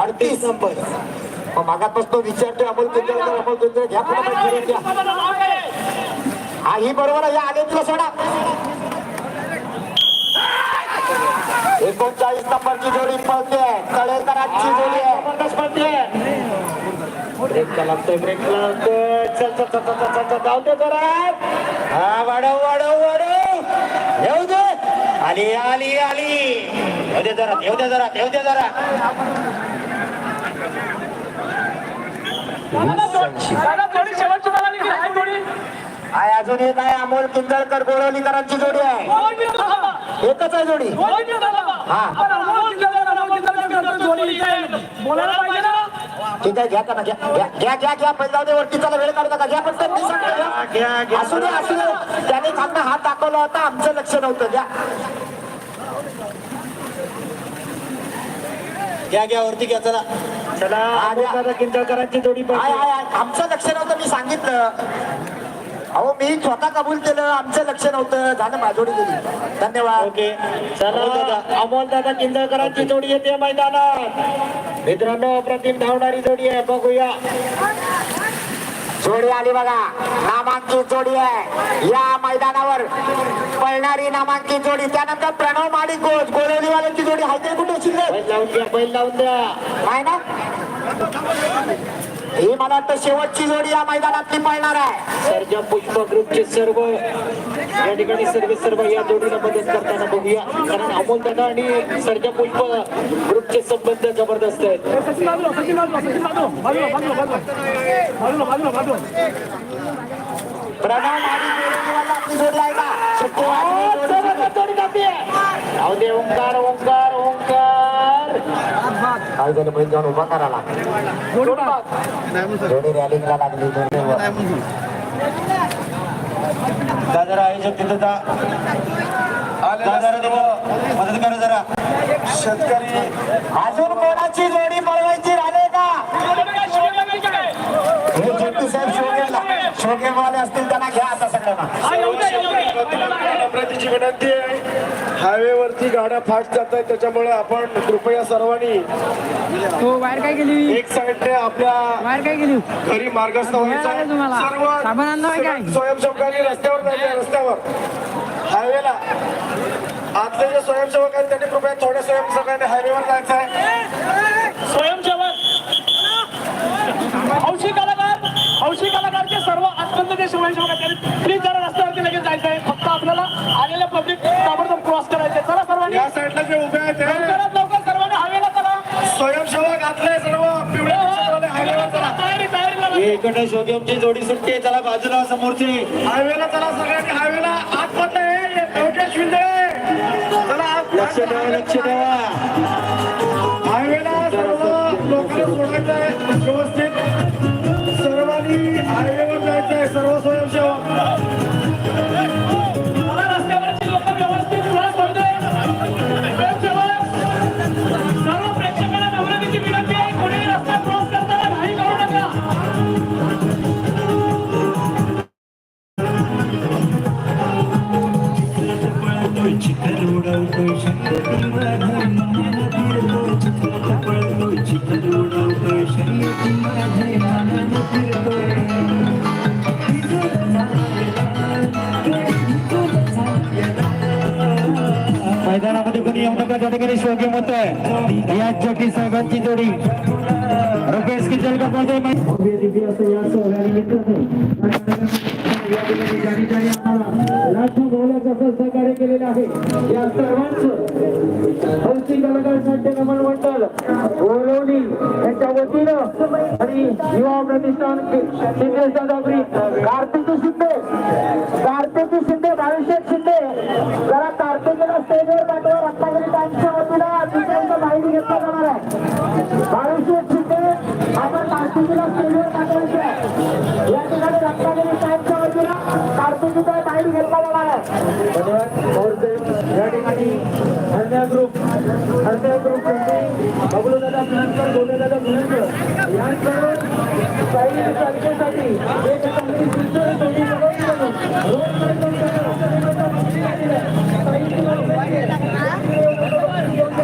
अडतीस नंबर मग मागापासून तो विचारतोय अमोल कुंजलकर अमोल कुंजल घ्या पुढे घ्या. हा ही बरोबर आहे या आले तुला सोडा. एकोणचाळीस नंबरची जोडी पळते तळेकरांची जोडी आहे. जबरदस्त पळते ब्रेक लागतोय ब्रेकला लागतोय. चल चल चल चल चल चल जाऊ दे जरा. हा वाढव वाढव वाढव. येऊ आली आली आली. येऊ दे जरा येऊ दे जरा येऊ दे जरा. आहे अजून एक आहे अमोल किंजळकर गोळवलीकरांची जोडी आहे. एकच आहे जोडी. बोलायला ठीक आहे घ्या का घ्या घ्या घ्या घ्या पहिले जाऊ दे वरती चला वेळ काढू नका घ्या पण त्यांनी. असू दे असू दे. त्याने चांगला हात दाखवला होता आमचं लक्ष नव्हतं घ्या. घ्या घ्या वरती घ्या चला. चला दादा किंजळकरांची जोडी. आमचं लक्ष नव्हतं मी सांगितलं. अहो मी स्वतः कबूल केलं. आमचं लक्ष नव्हतं. झालं माझोडी गेली. धन्यवाद. ओके. चला अमोल दादा. किंजळकरांची जोडी येते मैदानात. मित्रांनो अप्रतिम धावणारी जोडी आहे. बघूया. जोडी आली बघा. नामांकित जोडी आहे. या मैदानावर पळणारी नामांकित जोडी. त्यानंतर प्रणव घोष गोळवलीवाल्यांची जोडी. आहे ते कुठे शिल्लक बैल लावून द्या बैल लावून द्या. आहे ना? ही मला वाटतं शेवटची जोडी या मैदानातली पळणार आहे. सर्जा पुष्प ग्रुपचे सर्व या ठिकाणी सर्व सर्व या जोडीला मदत करताना बघूया. कारण अमोल दादा आणि सर्जा पुष्प ग्रुपचे संबंध जबरदस्त आहेत. आपली जोडी आहे का ओंकार ओंकार. झालं बैल जाऊन उभा जोडी रॅलिंगला लागली जरा आयोजक तिथं जा. मदत करा जरा. शेतकरी. अजून कोणाची जोडी पळवायची राहिले का? हे जेट्टी साहेब शोगेला शोगेवाले असतील त्यांना घ्या. नम्रतेची विनंती आहे हायवेवरती गाड्या फास्ट जात आहेत त्याच्यामुळे आपण कृपया सर्वांनी तो बाहेर काय गेली एक साईडने आपल्या बाहेर काय गेली घरी मार्गस्थ व्हायचं आहे. मिळालं तुम्हाला? साबण आणलं होय काय? सर्व स्वयंसेवकांनी रस्त्यावर जायचे रस्त्यावर हायवेला आतले जे स्वयंसेवक आहेत त्यांनी कृपया थोड्या स्वयंसेवकांनी हायवेवर जायचं आहे स्वयंसेवक हौशी कलाकार हौशी कलाकारचे सर्व आतपर्यंत जे स्वयंसेवक आहेत त्यांनी प्लीज जरा रस्त्यावरती लगेच जायचं आहे फक्त आपल्याला आलेल्या पब्लिक ताबडतोब क्रॉस करायचे चला सर्वांनी या साईडला जे उभे आहेत ते लवकरात लवकर सर्वांनी हवेला चला स्वयंसेवक आतले सर्व पिवळ्या टी-शर्टवाले हायवेवर चला तयारी इकडे शोगेमची जोडी सुटते. चला बाजूला समोरची. हायवेला चला सगळ्यांनी हायवेला. आतमधलं हे योगेश शिंदे चला आत- लक्ष ठेवा लक्ष ठेवा. मैदानामध्ये ठिकाणी शो होत आहे. या जोटी साहेबांची जोडी. रुपेश किचन का पडते सहकार्य केलेलं आहे या सर्वांचं हौसी कलाकार नाट्य नमन मंडळ गोलवणी यांच्या वतीनं आणि युवा प्रतिष्ठान शिंदे दादाबरी कार्तिक आहे म्हणजे शिंदे आपण कार्तिकीला स्टेजवर पाठवायचे या ठिकाणी रत्नागिरी टाइम्सच्या वतीनं कार्तिकीचा माहिती घेतला जाणार आहे. धन्यवाद. या ठिकाणी ग्रुप अन्य ग्रुप बबलू दादा फुलंकर गोले दादा काही एक